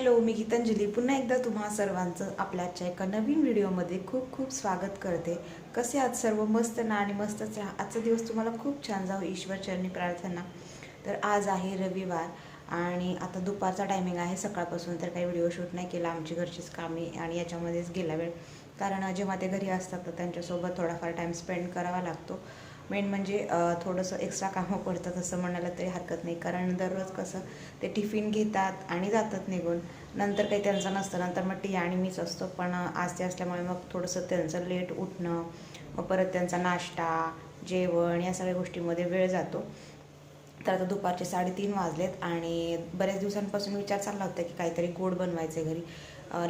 Hello मी गीतांजली. पुन्हा एकदा तुम्हा सर्वांचं आपल्या आजच्या एका नवीन व्हिडिओमध्ये खूप खूप स्वागत करते. कसे आहात सर्व? मस्त ना आणि मस्तच राहा. आजचा दिवस तुम्हाला खूप छान जावं ईश्वरचरणी प्रार्थना. तर आज आहे रविवार आणि आता दुपारचा टायमिंग आहे. सकाळपासून तर काही व्हिडिओ शूट नाही केला. आमची घरचीच कामे आणि याच्यामध्येच गेला वेळ. कारण जेव्हा ते घरी असतात तर त्यांच्यासोबत थोडाफार टाईम स्पेंड करावा लागतो. मेन म्हणजे थोडंसं एक्स्ट्रा कामं पडतात असं म्हणायला तरी हरकत नाही. कारण दररोज कसं ते टिफिन घेतात आणि जातात निघून. नंतर काही त्यांचं नसतं. नंतर मग टी आणि मीच असतो. पण आज ते असल्यामुळे मग थोडंसं त्यांचं लेट उठणं मग परत त्यांचा नाश्ता जेवण या सगळ्या गोष्टीमध्ये वेळ जातो. तर आता दुपारचे साडेतीन वाजलेत आणि बऱ्याच दिवसांपासून विचार चालला होता की काहीतरी गोड बनवायचे घरी.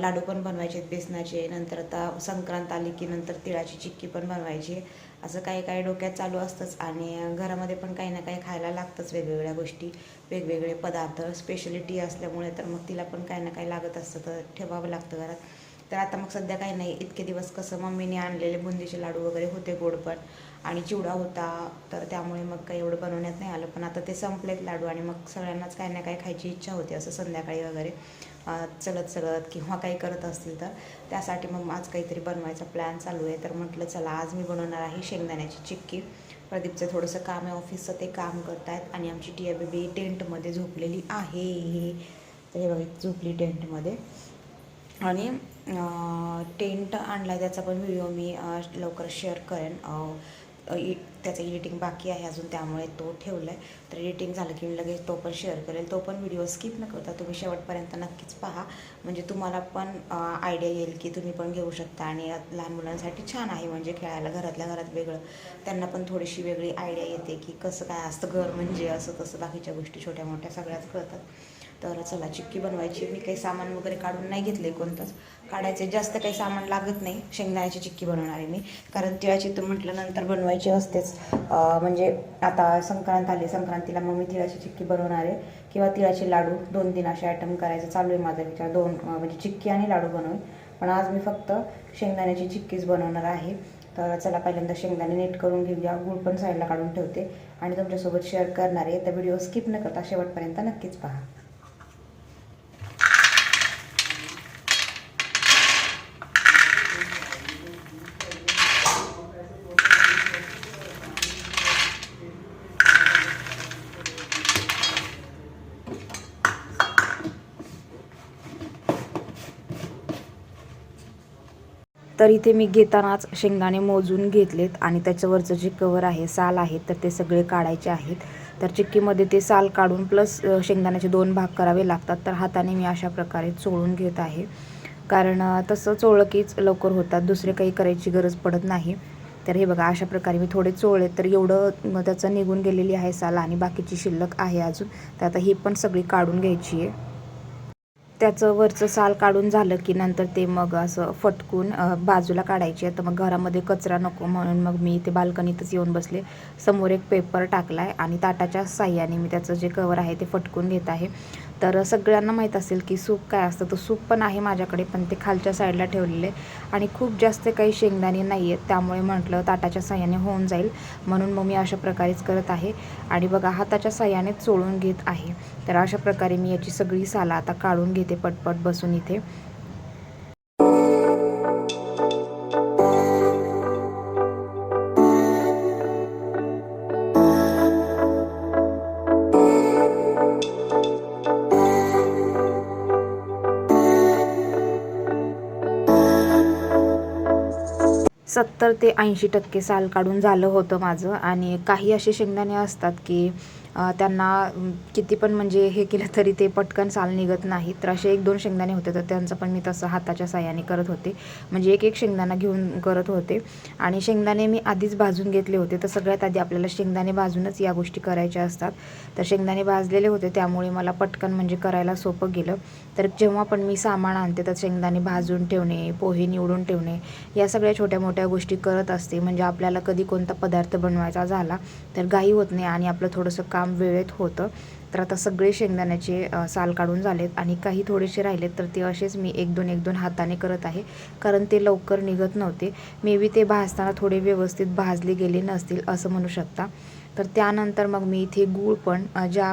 लाडू पण बनवायचे आहेत बेसनाचे. नंतर आता संक्रांत आली की नंतर तिळाची चिक्की पण बनवायची आहे. असं काही काही डोक्यात चालू असतंच आणि घरामध्ये पण काही ना काही खायला लागतंच वेगवेगळ्या गोष्टी वेगवेगळे पदार्थ स्पेशलिटी असल्यामुळे तर मग तिला पण काही ना काही लागत असतं तर ठेवावं लागतं घरात. तर आता मग सध्या काही नाही इतके दिवस कसं मम्मीने आणलेले बुंदीचे लाडू वगैरे होते गोड पण आणि चिवडा होता तर त्यामुळे मग काही एवढं बनवण्यात नाही आलं. पण आता ते संपलेत लाडू आणि मग सगळ्यांनाच काही ना काही खायची इच्छा होती असं संध्याकाळी वगैरे. चलत चलत किंवा काही करत असतील तर त्यासाठी मग आज काहीतरी बनवायचा प्लॅन चालू आहे. तर म्हटलं चला आज मी बनवणार आहे शेंगदाण्याची चिक्की. प्रदीपचं थोडंसं काम आहे ऑफिसचं ते काम करतायत आणि आमची टिया बेबी टेंटमध्ये झोपलेली आहे. तर हे बघा झोपली टेंटमध्ये. आणि टेंट आणला त्याचा पण व्हिडिओ मी लवकर शेअर करेन. इ- त्याचं एडिटिंग बाकी आहे अजून त्यामुळे तो ठेवला आहे तर एडिटिंग झालं की मी लगेच तो पण शेअर करेल. तो पण व्हिडिओ स्किप न करता तुम्ही शेवटपर्यंत नक्कीच पहा. म्हणजे तुम्हाला पण आयडिया येईल की तुम्ही पण घेऊ शकता आणि लहान मुलांसाठी छान आहे. म्हणजे खेळायला घरातल्या घरात वेगळं. त्यांना पण थोडीशी वेगळी आयडिया येते की कसं काय असतं घर म्हणजे असं तसं. बाकीच्या गोष्टी छोट्या मोठ्या सगळ्याच कळतात. तर चला चिक्की बनवायची. मी काही सामान वगैरे काढून नाही घेतले कोणतंच. काढायचे जास्त काही सामान लागत नाही. शेंगदाण्याची चिक्की बनवणार आहे मी. कारण तिळाची तर म्हटल्यानंतर बनवायची असतेच. म्हणजे आता संक्रांत आली संक्रांतीला मग मी तिळाची चिक्की बनवणार आहे. किंवा तिळाचे लाडू दोन तीन असे आयटम करायचं. चालू आहे माझा विचार. दोन म्हणजे चिक्की आणि लाडू बनवेन. पण आज मी फक्त शेंगदाण्याची चिक्कीच बनवणार आहे. तर चला पहिल्यांदा शेंगदाणे नीट करून घेऊया. गूळ पण साईडला काढून ठेवते. आणि तुमच्यासोबत शेअर करणार आहे. तर व्हिडिओ स्किप न करता शेवटपर्यंत नक्कीच पहा. तर इथे मी घेतानाच शेंगदाणे मोजून घेतलेत आणि त्याच्यावरचं जे कवर आहे साल आहे तर ते सगळे काढायचे आहेत. तर चिक्कीमध्ये ते साल काढून प्लस शेंगदाण्याचे दोन भाग करावे लागतात. तर हाताने मी अशा प्रकारे चोळून घेत आहे. कारण तसं चोळलं कीच लवकर होतात. दुसरे काही करायची गरज पडत नाही. तर हे बघा अशा प्रकारे मी थोडे चोळले. तर एवढं त्याचं निघून गेलेली आहे साल आणि बाकीची शिल्लक आहे अजून. तर आता ही पण सगळी काढून घ्यायची आहे. त्याचं वरचं साल काढून झालं की नंतर ते मग असं फटकून बाजूला काढायचे. तर मग घरामध्ये कचरा नको म्हणून मग मी ते बाल्कनीतच येऊन बसले. समोर एक पेपर टाकला आहे आणि ताटाच्या साह्याने मी त्याचं जे कवर आहे ते फटकून घेत आहे. तर सगळ्यांना माहीत असेल की सूप काय असतं. तर सूप पण आहे माझ्याकडे पण ते खालच्या साईडला ठेवलेले आणि खूप जास्त काही शेंगदाणे नाही आहेत त्यामुळे म्हटलं ताटाच्या साह्याने होऊन जाईल. म्हणून मग मी अशा प्रकारेच करत आहे. आणि बघा हाताच्या साह्याने चोळून घेत आहे. तर अशा प्रकारे मी याची सगळी साला आता काढून घेते पटपट बसून इथे. सत्तर ते ऐंशी टक्के साल काढून झालं होतं माझं. आणि काही असे शेंगदाणे असतात की त्यांना किती पण म्हणजे हे केलं तरी ते पटकन साल निघत नाही तर असे एक दोन शेंगदाणे होते तर त्यांचं पण मी तसं हाताच्या साह्याने करत होते. म्हणजे एक एक शेंगदाणा घेऊन करत होते. आणि शेंगदाणे मी आधीच भाजून घेतले होते. तर सगळ्यात आधी आपल्याला शेंगदाणे भाजूनच या गोष्टी करायच्या असतात. तर शेंगदाणे भाजलेले होते त्यामुळे मला पटकन म्हणजे करायला सोपं गेलं. तर जेव्हा पण मी सामान आणते तर शेंगदाणे भाजून ठेवणे पोहे निवडून ठेवणे या सगळ्या छोट्या मोठ्या गोष्टी करत असते. म्हणजे आपल्याला कधी कोणता पदार्थ बनवायचा झाला तर घाई होत नाही आणि आपलं थोडंसं काम काम वेळेत होतं. तर आता सगळे शेंगदाण्याचे साल काढून झालेत आणि काही थोडेसे राहिलेत तर ते असेच मी एक दोन एक दोन हाताने करत आहे. कारण ते लवकर निघत नव्हते. मे बी ते भाजताना थोडे व्यवस्थित भाजले गेले नसतील असं म्हणू शकता. तर त्यानंतर मग मी इथे गूळ पण ज्या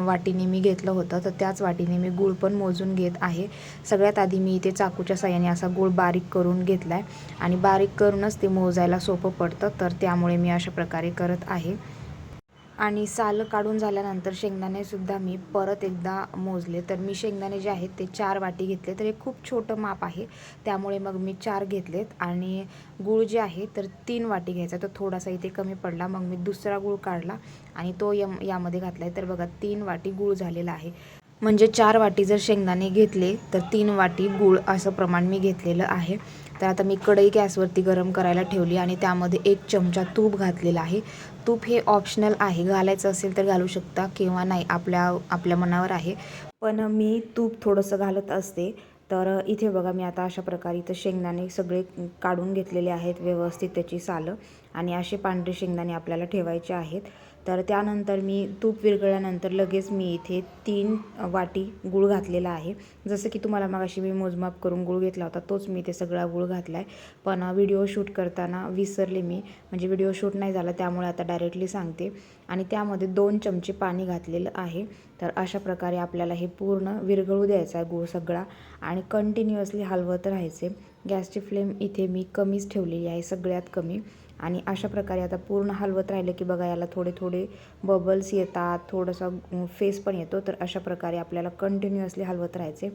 वाटीने मी घेतलं होतं तर त्याच वाटीने मी गूळ पण मोजून घेत आहे. सगळ्यात आधी मी इथे चाकूच्या साह्याने असा गूळ बारीक करून घेतला आहे आणि बारीक करूनच ते मोजायला सोपं पडतं तर त्यामुळे मी अशा प्रकारे करत आहे. आणि साल काढून झाल्यानंतर शेंगदाणेसुद्धा मी परत एकदा मोजले. तर मी शेंगदाणे जे आहेत ते चार वाटी घेतले. तर हे खूप छोटं माप आहे. त्यामुळे मग मी चार घेतलेत आणि गूळ जे आहे तर तीन वाटी घ्यायचा. तर थोडासा इथे कमी पडला. मग मी दुसरा गूळ काढला आणि तो यम यामध्ये घातला आहे तर बघा तीन वाटी गूळ झालेला आहे. म्हणजे चार वाटी जर शेंगदाणे घेतले तर तीन वाटी गूळ असं प्रमाण मी घेतलेलं आहे. तर आता मी कढई गॅसवरती गरम करायला ठेवली आणि त्यामध्ये एक चमचा तूप घातलेला आहे. तूप हे ऑप्शनल आहे. घालायचं असेल तर घालू शकता किंवा नाही आपल्या आपल्या मनावर आहे. पण मी तूप थोडंसं घालत असते. तर इथे बघा मी आता अशा प्रकारे इथं शेंगदाणे सगळे काढून घेतलेले आहेत व्यवस्थित त्याची सालं आणि असे पांढरे शेंगदाणे आपल्याला ठेवायचे आहेत. तर त्यानंतर मी तूप विरघळल्यानंतर लगेच मी इथे तीन वाटी गूळ घातलेला आहे. जसं की तुम्हाला मगाशी मी मोजमाप करून गूळ घेतला होता तोच मी ते सगळा गूळ घातला आहे पण व्हिडिओ शूट करताना विसरले मी. म्हणजे व्हिडिओ शूट नाही झाला त्यामुळे आता डायरेक्टली सांगते. आणि त्यामध्ये दोन चमचे पाणी घातलेलं आहे. तर अशा प्रकारे आपल्याला हे पूर्ण विरघळू द्यायचं आहे गूळ सगळा आणि कंटिन्युअसली हलवत राहायचे. गॅसची फ्लेम इथे मी कमीच ठेवलेली आहे सगळ्यात कमी. आणि अशा प्रकारे आता पूर्ण हलवत राहिलं की बघा याला थोडे थोडे बबल्स येतात थोडासा फेस पण येतो. तर अशा प्रकारे आपल्याला कंटिन्युअसली हलवत राहायचे.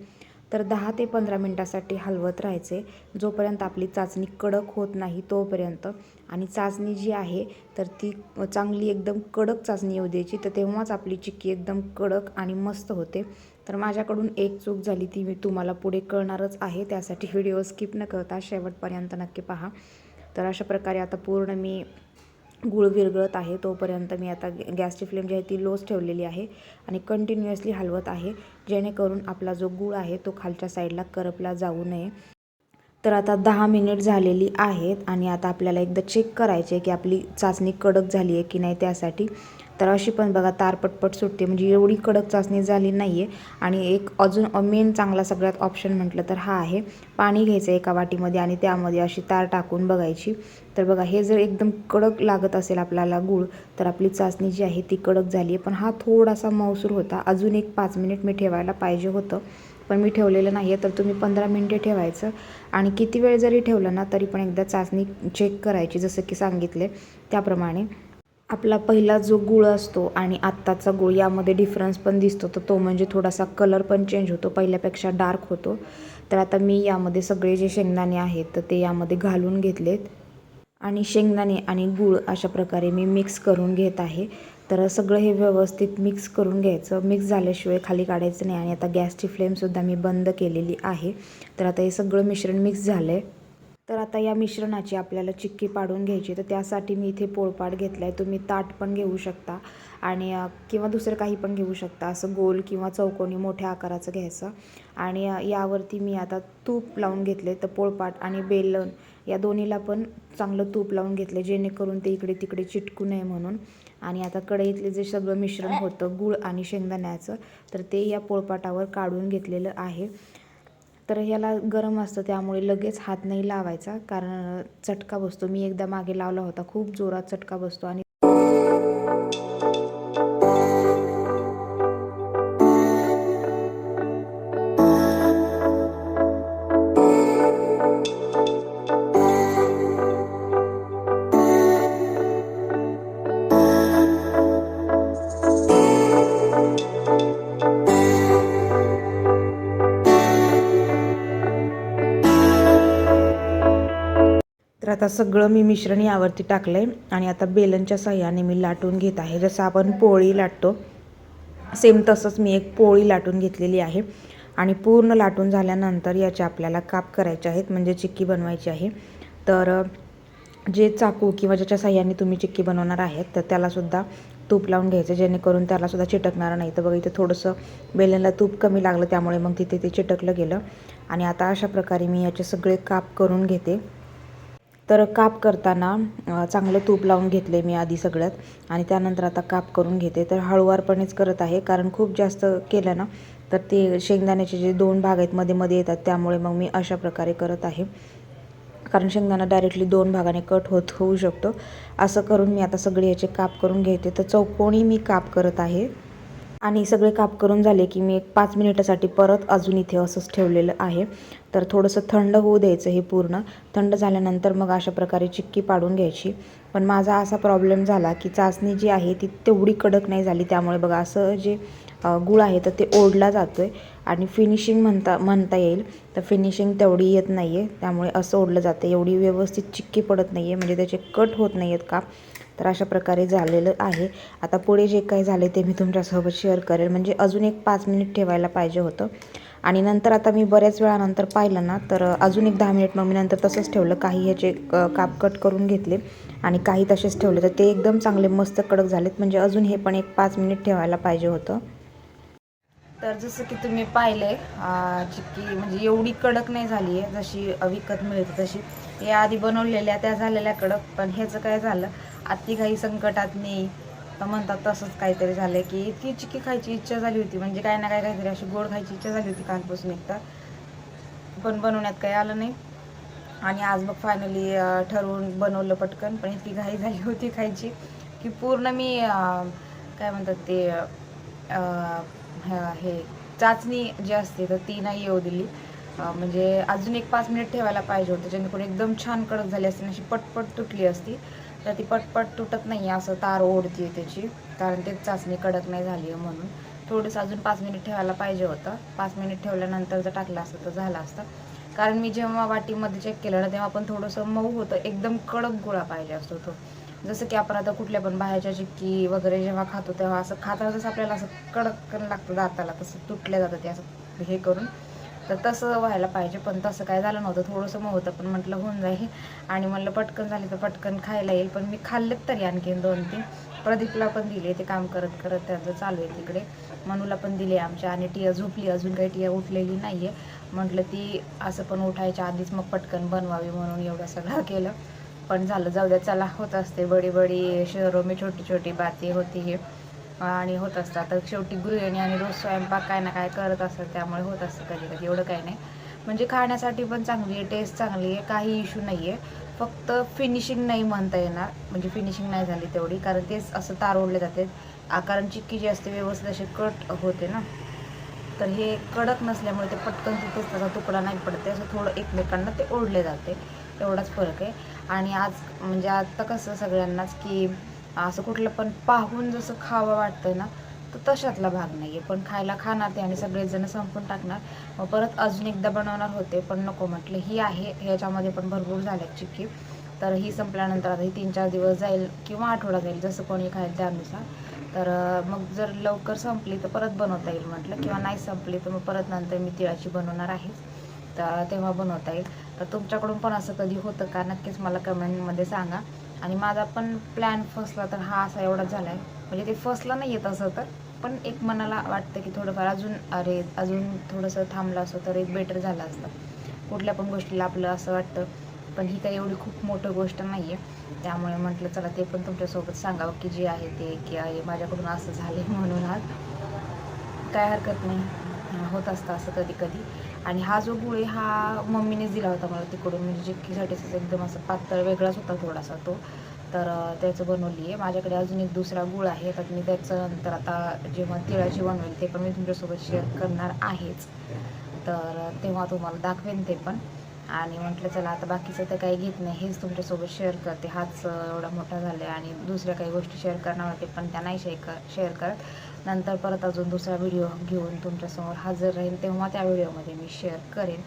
तर दहा ते पंधरा मिनटासाठी हलवत राहायचे. जोपर्यंत आपली चाचणी कडक होत नाही तोपर्यंत. आणि चाचणी जी आहे तर ती चांगली एकदम कडक चाचणी येऊ द्यायची. तर तेव्हाच आपली चिक्की एकदम कडक आणि मस्त होते. तर माझ्याकडून एक चूक झाली ती मी तुम्हाला पुढे कळणारच आहे. त्यासाठी व्हिडिओ स्किप न करता शेवटपर्यंत नक्की पहा. तर अशा प्रकारे आता पूर्ण मी गूळ विरघळत आहे तोपर्यंत मी आता गॅ- गॅसची फ्लेम जी आहे ती लोच ठेवलेली आहे आणि कंटिन्युअसली हलवत आहे जेणेकरून आपला जो गूळ आहे तो खालच्या साईडला करपला जाऊ नये. तर आता दहा मिनिट झालेली आहेत आणि आता आपल्याला एकदा चेक करायचे आहे की आपली चाचणी कडक झाली आहे की नाही त्यासाठी. तर अशी पण बघा तार पटपट सुटते. म्हणजे एवढी कडक चाचणी झाली नाही आहे आणि एक अजून मेन चांगला सगळ्यात ऑप्शन म्हटलं तर हा आहे. पाणी घ्यायचं एका वाटीमध्ये आणि त्यामध्ये अशी तार टाकून बघायची. तर बघा हे जर एकदम कडक लागत असेल आपल्याला गूळ तर आपली चाचणी जी आहे ती कडक झाली आहे. पण हा थोडासा मौसूर होता. अजून एक पाच मिनिट मी ठेवायला पाहिजे होतं. पण मी ठेवलेलं नाही आहे तर तुम्ही पंधरा मिनटे ठेवायचं. आणि किती वेळ जरी ठेवलं ना तरी पण एकदा चाचणी चेक करायची जसं की सांगितले त्याप्रमाणे. आपला पहिला जो गुळ असतो आणि आत्ताचा गुळ यामध्ये डिफरन्स पण दिसतो. तर तो म्हणजे थोडासा कलर पण चेंज होतो पहिल्यापेक्षा डार्क होतो. तर आता मी यामध्ये सगळे जे शेंगदाणे आहेत तर ते यामध्ये घालून घेतलेत. आणि शेंगदाणे आणि गूळ अशा प्रकारे मी मिक्स करून घेत आहे. तर सगळं हे व्यवस्थित मिक्स करून घ्यायचं. मिक्स झाल्याशिवाय खाली काढायचं नाही. आणि आता गॅसची फ्लेमसुद्धा मी बंद केलेली आहे. तर आता हे सगळं मिश्रण मिक्स झालं आहे तर आता या मिश्रणाची आपल्याला चिक्की पाडून घ्यायची तर त्यासाठी मी इथे पोळपाट घेतला आहे तुम्ही ताट पण घेऊ शकता आणि किंवा दुसरं काही पण घेऊ शकता. असं गोल किंवा चौकोनी मोठ्या आकाराचं घ्यायचं. आणि यावरती मी आता तूप लावून घेतले तर पोळपाट आणि बेलन या दोन्हीला पण चांगलं तूप लावून घेतले जेणेकरून ते इकडे तिकडे चिटकू नये म्हणून. आणि आता कढईतले जे सगळं मिश्रण होतं गूळ आणि शेंगदाण्याचं तर ते या पोळपाटावर काढून घेतलेलं आहे. तर ह्याला गरम असतं त्यामुळे लगेच हात नाही लावायचा. कारण चटका बसतो. मी एकदा मागे लावला होता. खूप जोरात चटका बसतो आणि तर आता सगळं मी मिश्रण यावरती टाकलं आहे आणि आता बेलनच्या सहाय्याने मी लाटून घेत आहे. जसं आपण पोळी लाटतो सेम तसंच मी एक पोळी लाटून घेतलेली आहे. आणि पूर्ण लाटून झाल्यानंतर याचे आपल्याला काप करायचे आहेत म्हणजे चिक्की बनवायची आहे. तर जे चाकू किंवा ज्याच्या साह्याने तुम्ही चिक्की बनवणार आहेत तर त्यालासुद्धा तूप लावून घ्यायचं जेणेकरून त्यालासुद्धा चिटकणार नाही. तर बघा इथे थोडंसं बेलनला तूप कमी लागलं त्यामुळे मग तिथे ते चिटकलं गेलं. आणि आता अशा प्रकारे मी याचे सगळे काप करून घेते. तर काप करताना चांगलं तूप लावून घेतले मी आधी सगळ्यात आणि त्यानंतर आता काप करून घेते. तर हळूवारपणेच करत आहे कारण खूप जास्त केलं ना तर ते शेंगदाण्याचे जे दोन भाग आहेत मध्ये मध्ये येतात त्यामुळे मग मी अशा प्रकारे करत आहे. कारण शेंगदाणा डायरेक्टली दोन भागाने कट होत होऊ शकतो. असं करून मी आता सगळे याचे काप करून घेते. तर चौकोनी मी काप करत आहे. आणि सगळे काप करून झाले की मी एक पाच मिनिटासाठी परत अजून इथे असंच ठेवलेलं आहे. तर थोडंसं थंड होऊ द्यायचं हे पूर्ण. थंड झाल्यानंतर मग अशा प्रकारे चिक्की पाडून घ्यायची. पण माझा असा प्रॉब्लेम झाला की चाचणी जी आहे ती तेवढी कडक नाही झाली. त्यामुळे बघा असं जे गुळ आहे तर ते ओढला जातो आहे आणि फिनिशिंग म्हणता म्हणता येईल. तर फिनिशिंग तेवढी येत नाही आहे त्यामुळे असं ओढलं जातं. एवढी व्यवस्थित चिक्की पडत नाही आहे म्हणजे त्याचे कट होत नाही आहेत का तर अशा प्रकारे झालेलं आहे. आता पुढे जे काही झाले ते मी तुमच्यासोबत शेअर करेल. म्हणजे अजून एक पाच मिनिट ठेवायला पाहिजे होतं. आणि नंतर आता मी बऱ्याच वेळानंतर पाहिलं ना तर अजून एक दहा मिनिट मग मी नंतर तसंच ठेवलं. काही ह्याचे काप कट करून घेतले आणि काही तसेच ठेवले. तर ते एकदम चांगले मस्त कडक झालेत. म्हणजे अजून हे पण एक पाच मिनिट ठेवायला पाहिजे होतं. तर जसं की तुम्ही पाहिले की म्हणजे एवढी कडक नाही झाली आहे. जशी विकत मिळते तशी. या आधी बनवलेल्या त्या झालेल्या कडक. पण ह्याचं काय झालं? अति काही संकटात नाही. तर म्हणतात तसंच काहीतरी झालं की इतकी चिकी खायची इच्छा झाली होती. म्हणजे काय ना काय काहीतरी अशी गोड खायची इच्छा झाली होती कालपासून एकदा. पण बनवण्यात काही आलं नाही. आणि आज मग फायनली ठरवून बनवलं पटकन. पण इतकी घाई झाली होती खायची की पूर्ण मी काय म्हणतात ते हे चाचणी जी असते तर ती नाही येऊ दिली. म्हणजे अजून एक पाच मिनिट ठेवायला पाहिजे होतं. जेणेकरून एकदम छान कडक झाली असती अशी पटपट तुटली असती. तर ती पटपट तुटत नाही असं तार ओढते त्याची. कारण ते चाचणी कडक नाही झाली आहे म्हणून. थोडंसं अजून पाच मिनिट ठेवायला पाहिजे होतं. पाच मिनिट ठेवल्यानंतर जर टाकलं असतं तर झालं असतं. कारण मी जेव्हा वाटीमध्ये चेक केलं ना तेव्हा पण थोडंसं मऊ होतं. एकदम कडक गोळा पाहिजे असतो तो. जसं की आपण आता कुठल्या पण बाहेरच्या चिक्की वगैरे जेव्हा खातो तेव्हा असं खाताना जसं आपल्याला असं कडक लागतं दाताला तसं तुटलं जातं ते असं हे करून. तर तसं व्हायला पाहिजे पण तसं काय झालं नव्हतं. थोडंसं मग होतं पण म्हटलं होऊन जाईल. आणि म्हणलं पटकन झाली तर पटकन खायला येईल पण मी खाल्लेत तरी आणखीन दोन तीन. प्रदीपला पण दिले ते काम करत करत त्याचं चालू आहे तिकडे. मनूला पण दिले आमच्या आणि टिया झोपली अजून काही टिया उठलेली नाही आहे म्हटलं ती असं पण उठायच्या आधीच मग पटकन बनवावी म्हणून एवढं सगळं केलं. पण झालं जाऊ द्या चला होत असते बडी बडी शहरो मी छोटी छोटी बाती होती. हे आणि होत असतात तर शेवटी गृहिणी आणि रोज स्वयंपाक काय ना काय करत असतात त्यामुळे होत असतं कधी कधी. एवढं काही नाही. म्हणजे खाण्यासाठी पण चांगली आहे टेस्ट चांगली आहे काही इश्यू नाही आहे फक्त फिनिशिंग नाही म्हणता येणार. म्हणजे फिनिशिंग नाही झाली तेवढी. कारण तेच असं तार ओढले जाते. कारण चिक्की जी असते व्यवस्थित असे कट होते ना. तर हे कडक नसल्यामुळे ते पटकन तिथेच त्याचा तुकडा नाही पडते. असं थोडं एकमेकांना ते ओढले जाते. एवढाच फरक आहे. आणि आज म्हणजे आता कसं सगळ्यांनाच की असं कुठलं पण पाहून जसं खावं वाटतं ना तर तशातला भाग नाही आहे पण खायला खाणार ते आणि सगळेजण संपून टाकणार. मग परत अजून एकदा बनवणार होते पण नको म्हटलं. ही आहे ह्याच्यामध्ये पण भरपूर झाल्या चिक्की. तर ही संपल्यानंतर आता ही तीन चार दिवस जाईल किंवा आठवडा जाईल जसं कोणी खाईल त्यानुसार. तर मग जर लवकर संपली तर परत बनवता येईल म्हटलं. किंवा नाही संपली तर मग परत नंतर मी तिळाची बनवणार आहेच तर तेव्हा बनवता येईल. तर तुमच्याकडून पण असं कधी होतं का? नक्कीच मला कमेंटमध्ये सांगा. आणि माझा पण प्लॅन फसला तर हा असा एवढा झाला आहे म्हणजे ते फसला नाही येत असं तर पण एक मनाला वाटतं की थोडंफार अजून अरे अजून थोडंसं थांबलं असं तर एक बेटर झालं असतं. कुठल्या पण गोष्टीला आपलं असं वाटतं पण ही काही एवढी खूप मोठं गोष्ट नाही आहे त्यामुळे म्हटलं चला ते पण तुमच्यासोबत सांगावं की जे आहे ते की अरे माझ्याकडून असं झाले म्हणून आज. काय हरकत नाही. होत असतं असं कधी कधी आणि हा जो गुळ आहे हा मम्मीनेच दिला होता मला तिकडून. म्हणजे चिक्कीसाठीच एकदम असं पातळ वेगळाच होता थोडासा तो. तर त्याचं बनवली आहे. माझ्याकडे अजून एक दुसरा गुळ आहे तर मी त्याचं नंतर आता जेव्हा तिळाची बनवेल ते पण मी तुमच्यासोबत शेअर करणार आहेच. तर तेव्हा तुम्हाला दाखवेन ते पण. आणि म्हटलं चला आता बाकीचं तर काही घेत नाही हेच तुमच्यासोबत शेअर करते. हाच एवढा मोठा झाला आहे आणि दुसऱ्या काही गोष्टी शेअर करणार होते पण त्या नाही शेअर कर शेअर करत. नंतर परत अजून दुसरा व्हिडिओ घेऊन तुमच्यासमोर हजर राहील तेव्हा त्या व्हिडिओमध्ये मी शेअर करेन.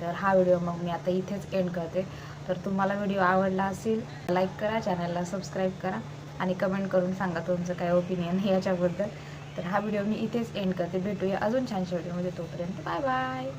तर हा व्हिडिओ मग मी आता इथेच एंड करते. तर तुम्हाला व्हिडिओ आवडला असेल लाईक करा चॅनलला सबस्क्राईब करा आणि कमेंट करून सांगा तुमचं काय ओपिनियन याच्याबद्दल. तर हा व्हिडिओ मी इथेच एंड करते. भेटूया अजून छानशा व्हिडिओमध्ये तोपर्यंत. Bye bye